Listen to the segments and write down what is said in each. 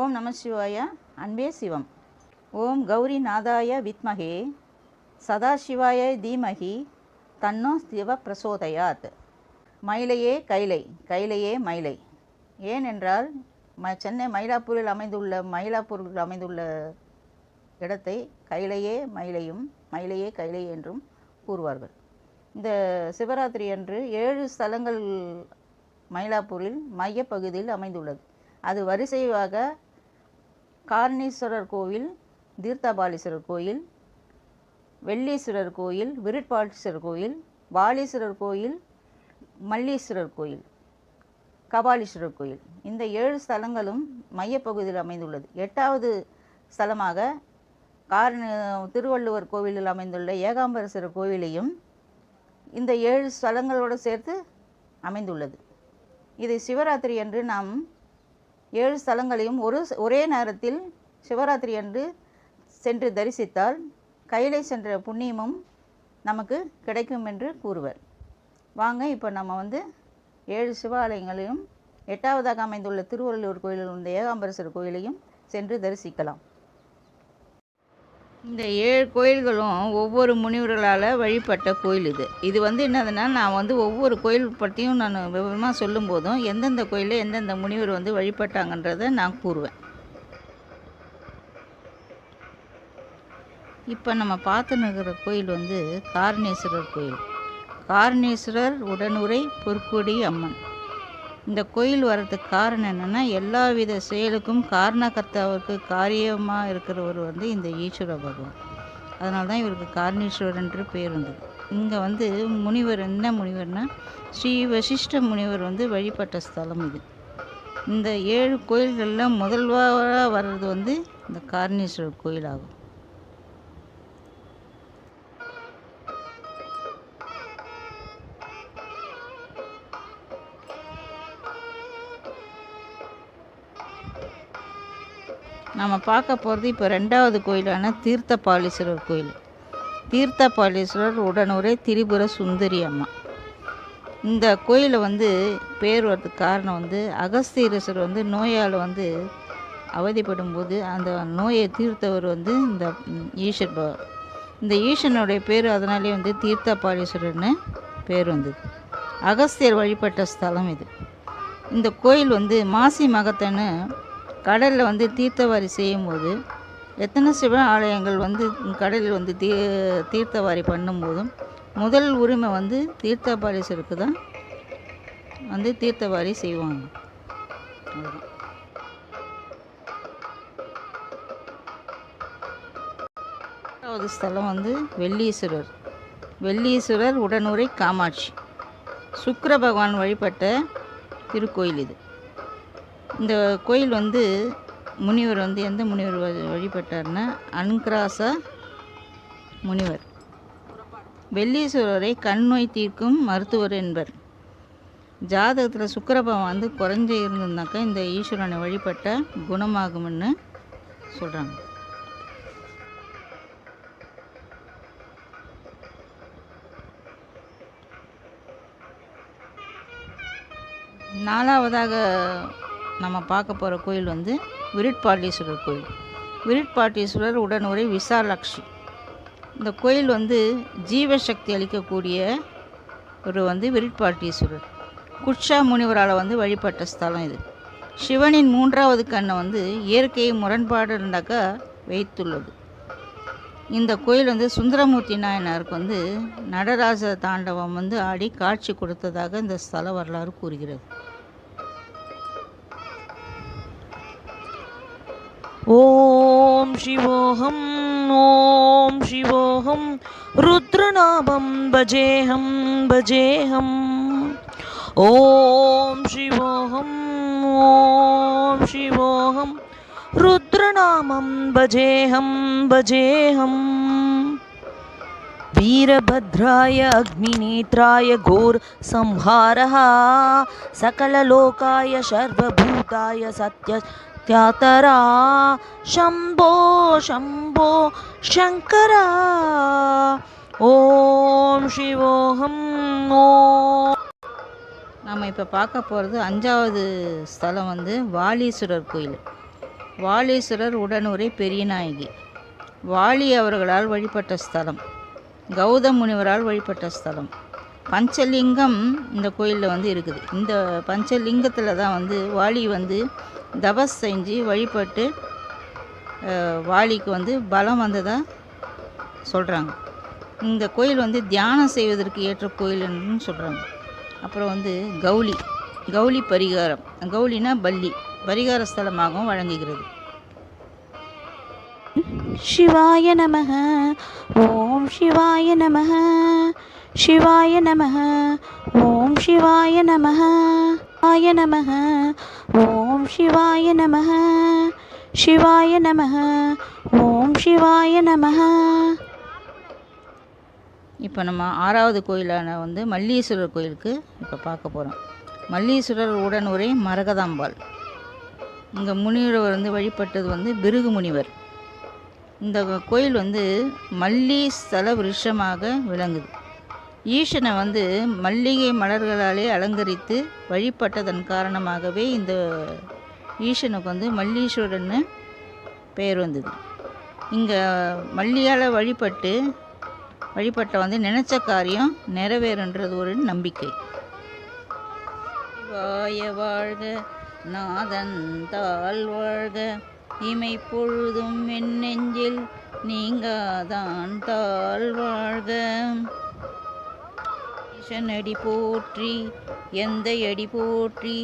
ஓம் நம சிவாய அன்பே சிவம். ஓம் கௌரி நாதாய வித்மகே சதாசிவாய தீமகி தன்னோ சிவ பிரசோதயாத். மயிலையே கைலை கைலையே மயிலை. ஏனென்றால் ம சென்னை மயிலாப்பூரில் அமைந்துள்ள மயிலாப்பூரில் அமைந்துள்ள இடத்தை கைலையே மயிலையும் மயிலையே கைலை என்றும் கூறுவார்கள். இந்த சிவராத்திரி அன்று ஏழு ஸ்தலங்கள் மயிலாப்பூரில் மையப்பகுதியில் அமைந்துள்ளது. அது வரிசையாக காரணீஸ்வரர் கோவில் தீர்த்தபாலீஸ்வரர் கோயில் வெள்ளீஸ்வரர் கோயில் விருட்பாலீஸ்வரர் கோயில் பாலீஸ்வரர் கோயில் மல்லீஸ்வரர் கோயில் கபாலீஸ்வரர் கோயில் இந்த ஏழு ஸ்தலங்களும் மையப்பகுதியில் அமைந்துள்ளது. எட்டாவது ஸ்தலமாக காரண திருவள்ளுவர் கோவிலில் அமைந்துள்ள ஏகாம்பரேஸ்வரர் கோவிலையும் இந்த ஏழு ஸ்தலங்களோடு சேர்த்து அமைந்துள்ளது. இதை சிவராத்திரி அன்று நாம் ஏழு ஸ்தலங்களையும் ஒரு ஒரே நேரத்தில் சிவராத்திரி அன்று சென்று தரிசித்தால் கையிலை சென்ற புண்ணியமும் நமக்கு கிடைக்கும் என்று கூறுவர். வாங்க இப்போ நம்ம வந்து ஏழு சிவாலயங்களையும் எட்டாவதாக அமைந்துள்ள திருவள்ளுவர் கோயிலில் உள்ள ஏகாம்பரசர் கோயிலையும் சென்று தரிசிக்கலாம். இந்த ஏழு கோயில்களும் ஒவ்வொரு முனிவர்களால் வழிபட்ட கோயில் இது. இது வந்து என்னதுன்னா நான் வந்து ஒவ்வொரு கோயில் பற்றியும் நான் விவரமாக சொல்லும்போதும் எந்தெந்த கோயிலில் எந்தெந்த முனிவர் வந்து வழிபட்டாங்கன்றதை நான் கூறுவேன். இப்போ நம்ம பார்த்துன்னு இருக்கிற கோயில் வந்து காரணேஸ்வரர் கோயில். காரணேஸ்வரர் உடனுரை பொற்கொடி அம்மன். இந்த கோயில் வர்றதுக்கு காரணம் என்னென்னா எல்லா வித செயலுக்கும் காரணகர்த்தாவுக்கு காரியமாக இருக்கிறவர் வந்து இந்த ஈஸ்வர பகவான். அதனால தான் இவருக்கு காரணேஸ்வரன்ற பேர் வந்தது. இங்கே வந்து முனிவர் என்ன முனிவர்னால் ஸ்ரீ வசிஷ்ட முனிவர் வந்து வழிபட்ட ஸ்தலம் இது. இந்த ஏழு கோயில்களில் முதல்வாக வர்றது வந்து இந்த காரணீஸ்வரர் கோயிலாகும். நம்ம பார்க்க போகிறது இப்போ ரெண்டாவது கோயிலான தீர்த்தபாலீஸ்வரர் கோயில். தீர்த்தபாலீஸ்வரர் உடனுரை திரிபுர சுந்தரி அம்மா. இந்த கோயிலை வந்து பேர் வர்றதுக்கு காரணம் வந்து அகஸ்தீரேஸ்வரர் வந்து நோயால் வந்து அவதிப்படும் போது அந்த நோயை தீர்த்தவர் வந்து இந்த ஈஸ்வர் இந்த ஈஸ்வரனுடைய பேர் அதனாலே வந்து தீர்த்தபாலீஸ்வரர்னு பேர் வந்தது. அகஸ்தியர் வழிபட்ட ஸ்தலம் இது. இந்த கோயில் வந்து மாசி மகத்தன்னு கடலில் வந்து தீர்த்தவாரி செய்யும்போது எத்தனை சிவ ஆலயங்கள் வந்து கடலில் வந்து தீ தீர்த்தவாரி பண்ணும்போதும் முதல் உரிமை வந்து தீர்த்தபாலீஸ்வருக்கு தான் வந்து தீர்த்தவாரி செய்வாங்க. அவ்வளவுதான். ரெண்டாவது ஸ்தலம் வந்து வெள்ளீஸ்வரர். வெள்ளீஸ்வரர் உடனுரை காமாட்சி. சுக்கர பகவான் வழிபட்ட திருக்கோயில் இது. இந்த கோயில் வந்து முனிவர் வந்து எந்த முனிவர் வழி- வழிபட்டார்னா அன்கிராச முனிவர். வெள்ளீஸ்வரரை கண் நோய் தீர்க்கும் மருத்துவர் என்பர். ஜாதகத்தில் சுக்கிரபவன் வந்து குறைஞ்ச இருந்திருந்தாக்கா இந்த ஈஸ்வரனை வழிபட்ட குணமாகும்னு சொல்கிறாங்க நாலாவதாக நம்ம பார்க்க போகிற கோயில் வந்து விருட்பாட்டீஸ்வரர் கோயில். விருட்பாட்டீஸ்வரர் உடனுரை விசாலாட்சி. இந்த கோயில் வந்து ஜீவசக்தி அளிக்கக்கூடிய ஒரு வந்து விருட்பாட்டீஸ்வரர். குட்ஷா முனிவரால் வந்து வழிபட்ட ஸ்தலம் இது. சிவனின் மூன்றாவது கண்ணை வந்து இயற்கையை முரண்பாடு இருந்தாக்கா வைத்துள்ளது. இந்த கோயில் வந்து சுந்தரமூர்த்தி நாயனாருக்கு வந்து நடராஜ தாண்டவம் வந்து ஆடி காட்சி கொடுத்ததாக இந்த ஸ்தல வரலாறு கூறுகிறது. ॐ शिवोऽहं ॐ शिवोऽहं रुद्रनाभं भजेऽहं भजेऽहम् ॐ शिवोऽहं ॐ शिवोऽहं रुद्रनामं भजेऽहं भजेऽहम् वीरभद्राय अग्निनेत्राय घोरसंहारः सकललोकाय सर्वभूताय सत्यत्यातरा शम्भो शम्भो शङ्करा ॐ शिवोऽहं ॐ நாம் இப்போ பார்க்க போகிறது அஞ்சாவது ஸ்தலம் வந்து வாலீஸ்வரர் கோயில் வாலீஸ்வரர் உடனுரை பெரியநாயகி வாலி அவர்களால் வழிபட்ட ஸ்தலம் கௌதம் முனிவரால் வழிபட்ட ஸ்தலம் பஞ்சலிங்கம் இந்த கோயிலில் வந்து இருக்குது இந்த பஞ்சலிங்கத்தில் தான் வந்து வாலி வந்து தபஸ் செஞ்சு வழிபட்டு வாளிக்கு வந்து பலம் வந்ததாக சொல்கிறாங்க இந்த கோயில் வந்து தியானம் செய்வதற்கு ஏற்ற கோயில்ன்னு சொல்கிறாங்க அப்புறம் வந்து கௌலி கௌலி பரிகாரம். கௌலினா பள்ளி பரிகார ஸ்தலமாகவும் வழங்குகிறது. சிவாய நமக ஓம் சிவாய நமக சிவாய நமக ஓம் சிவாய நமக. சிவாய நமக. ஓம் சிவாய நமக. சிவாய நமக. ஓம் சிவாய நமக. இப்போ நம்ம ஆறாவது கோயிலான வந்து மல்லீஸ்வரர் கோயிலுக்கு இப்போ பார்க்க போகிறோம். மல்லீஸ்வரர் உடன் ஒரே மரகதாம்பாள். இங்கே முனிவர் வந்து வழிபட்டது வந்து பிருகு முனிவர். இந்த கோயில் வந்து மல்லி ஸ்தல விருஷமாக விளங்குது. ஈசனை வந்து மல்லிகை மலர்களாலே அலங்கரித்து வழிபட்டதன் காரணமாகவே இந்த ஈசனுக்கு வந்து மல்லீஸ்வரன்னு பெயர் வந்தது. இங்கே மல்லியால் வழிபட்டு வழிபட்ட வந்து நினச்ச காரியம் நிறைவேறுன்றது ஒரு நம்பிக்கை. வாய வாழ்க நாதன் தாள் வாழ்க இமை பொழுதும் என் நெஞ்சில் நீங்காதான் தாள் வாழ்க. அடி போற்றி எந்த அடி போற்றி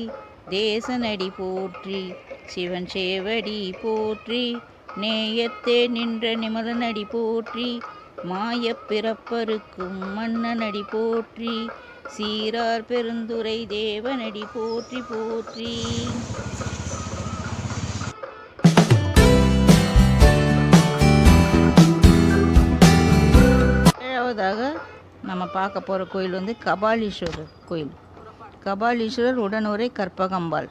தேசனடி போற்றி சிவன் சேவடி போற்றி நேயத்தே நின்ற நிமலனடி போற்றி மாய பிறப்பருக்கும் மன்னனடி போற்றி சீரார் பெருந்துரை தேவனடி போற்றி போற்றி. நம்ம பார்க்க போகிற கோயில் வந்து கபாலீஸ்வரர் கோயில். கபாலீஸ்வரர் உடனுரை கற்பகம்பாள்.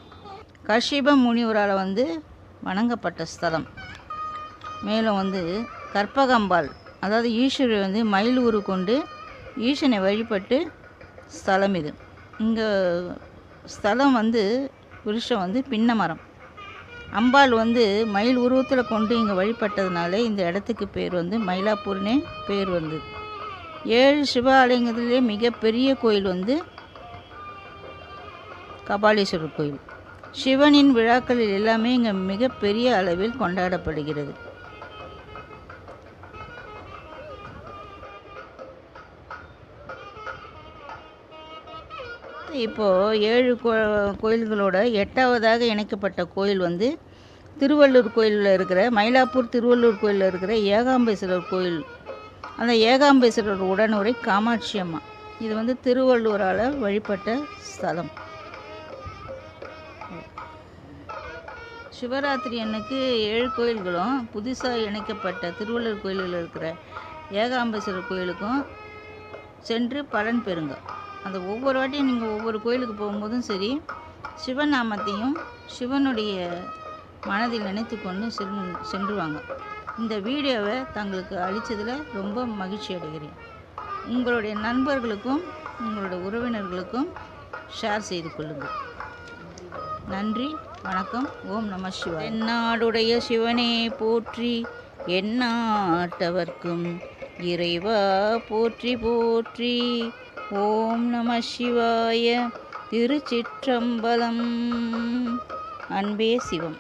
கஷிப முனிவரால் வந்து வணங்கப்பட்ட ஸ்தலம். மேலும் வந்து கற்பகம்பாள் அதாவது ஈஸ்வரி வந்து மயில் உரு கொண்டு ஈசனை வழிபட்டு ஸ்தலம் இது. இங்கே ஸ்தலம் வந்து விருஷம் வந்து பின்ன மரம். அம்பாள் வந்து மயில் உருவத்தில் கொண்டு இங்கே வழிபட்டதுனால இந்த இடத்துக்கு பேர் வந்து மயிலாப்பூர்னே பேர் வந்தது. ஏழு சிவாலயங்களிலே மிகப்பெரிய கோயில் வந்து கபாலீஸ்வரர் கோயில். சிவனின் விழாக்களில் எல்லாமே இங்கே மிகப்பெரிய அளவில் கொண்டாடப்படுகிறது. இப்போது ஏழு கோ கோயில்களோட எட்டாவதாக இணைக்கப்பட்ட கோயில் வந்து திருவள்ளூர் கோயிலில் இருக்கிற மயிலாப்பூர் திருவள்ளூர் கோயிலில் இருக்கிற ஏகாம்பேஸ்வரர் கோயில் அந்த ஏகாம்பேஸ்வரர் உடனுரை காமாட்சி அம்மா. இது வந்து திருவள்ளூரால் வழிபட்ட ஸ்தலம். சிவராத்திரி அன்னைக்கு ஏழு கோயில்களும் புதுசாக இணைக்கப்பட்ட திருவள்ளூர் கோயிலில் இருக்கிற ஏகாம்பேஸ்வரர் கோயிலுக்கும் சென்று பலன் பெறுங்க. அந்த ஒவ்வொரு வாட்டியும் நீங்கள் ஒவ்வொரு கோயிலுக்கு போகும்போதும் சரி சிவநாமத்தையும் சிவனுடைய மனதில் நினைத்து கொண்டு சென்று வாங்க. இந்த வீடியோவை தங்களுக்கு அளித்ததில் ரொம்ப மகிழ்ச்சி அடைகிறேன். உங்களுடைய நண்பர்களுக்கும் உங்களுடைய உறவினர்களுக்கும் ஷேர் செய்து கொள்ளுங்கள். நன்றி வணக்கம் ஓம் நம சிவாய். என்னாடுடைய சிவனே போற்றி என்னாட்டவர்க்கும் இறைவா போற்றி போற்றி. ஓம் நம சிவாய திருச்சிற்றம்பலம். அன்பே சிவம்.